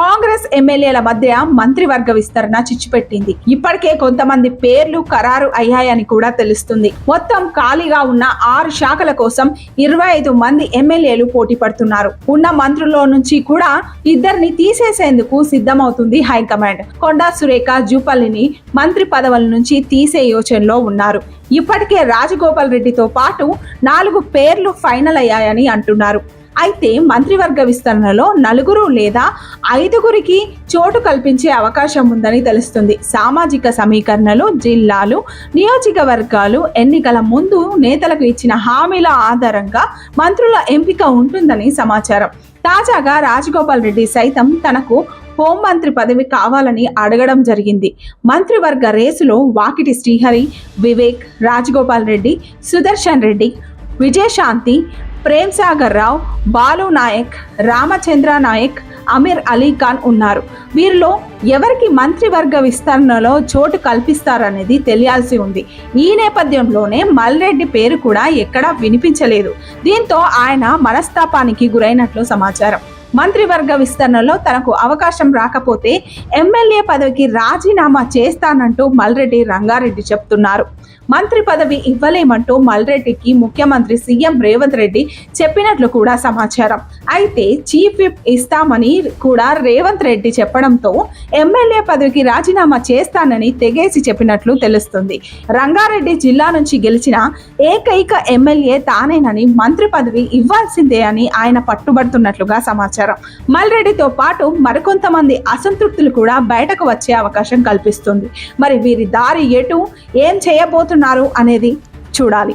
కాంగ్రెస్ ఎమ్మెల్యేల మధ్య మంత్రివర్గ విస్తరణ చిచ్చుపెట్టింది. ఇప్పటికే కొంతమంది పేర్లు ఖరారు అయ్యాయని కూడా తెలుస్తుంది. మొత్తం ఖాళీగా ఉన్న ఆరు శాఖల కోసం ఇరవై ఐదు మంది ఎమ్మెల్యేలు పోటీ పడుతున్నారు. ఉన్న మంత్రుల్లో నుంచి కూడా ఇద్దరిని తీసేసేందుకు సిద్ధమవుతుంది హైకమాండ్. కొండా సురేఖ జూపల్లిని మంత్రి పదవుల నుంచి తీసే యోచనలో ఉన్నారు. ఇప్పటికే రాజగోపాల్ రెడ్డితో పాటు నాలుగు పేర్లు ఫైనల్ అయ్యాయని అంటున్నారు. అయితే మంత్రివర్గ విస్తరణలో నలుగురు లేదా ఐదుగురికి చోటు కల్పించే అవకాశం ఉందని తెలుస్తుంది. సామాజిక సమీకరణలు జిల్లాలు నియోజకవర్గాలు ఎన్నికల ముందు నేతలకు ఇచ్చిన హామీల ఆధారంగా మంత్రుల ఎంపిక ఉంటుందని సమాచారం. తాజాగా రాజగోపాల్ రెడ్డి సైతం తనకు హోంమంత్రి పదవి కావాలని అడగడం జరిగింది. మంత్రివర్గ రేసులో వాకిటి శ్రీహరి వివేక్ రాజగోపాల్ రెడ్డి సుదర్శన్ రెడ్డి విజయశాంతి ప్రేమ్ సాగర్ రావు బాలు నాయక్ రామచంద్ర నాయక్ అమీర్ అలీ ఖాన్ ఉన్నారు. వీరిలో ఎవరికి మంత్రివర్గ విస్తరణలో చోటు కల్పిస్తారనేది తెలియాల్సి ఉంది. ఈ నేపథ్యంలోనే మల్రెడ్డి పేరు కూడా ఎక్కడా వినిపించలేదు. దీంతో ఆయన మనస్తాపానికి గురైనట్లు సమాచారం. మంత్రివర్గ విస్తరణలో తనకు అవకాశం రాకపోతే ఎమ్మెల్యే పదవికి రాజీనామా చేస్తానంటూ మల్రెడ్డి రంగారెడ్డి చెప్తున్నారు. మంత్రి పదవి ఇవ్వలేమంటూ మల్రెడ్డికి ముఖ్యమంత్రి సీఎం రేవంత్ రెడ్డి చెప్పినట్లు కూడా సమాచారం. అయితే చీఫ్ విప్ ఇస్తామని కూడా రేవంత్ రెడ్డి చెప్పడంతో ఎమ్మెల్యే పదవికి రాజీనామా చేస్తానని తెగేసి చెప్పినట్లు తెలుస్తుంది. రంగారెడ్డి జిల్లా నుంచి గెలిచిన ఏకైక ఎమ్మెల్యే తానేనని మంత్రి పదవి ఇవ్వాల్సిందే అని ఆయన పట్టుబడుతున్నట్లుగా సమాచారం. మల్రెడ్డితో పాటు మరికొంతమంది అసంతృప్తులు కూడా బయటకు వచ్చే అవకాశం కల్పిస్తుంది. మరి వీరి దారి ఎటు? ఏం చేయబోతున్నారు అనేది చూడాలి.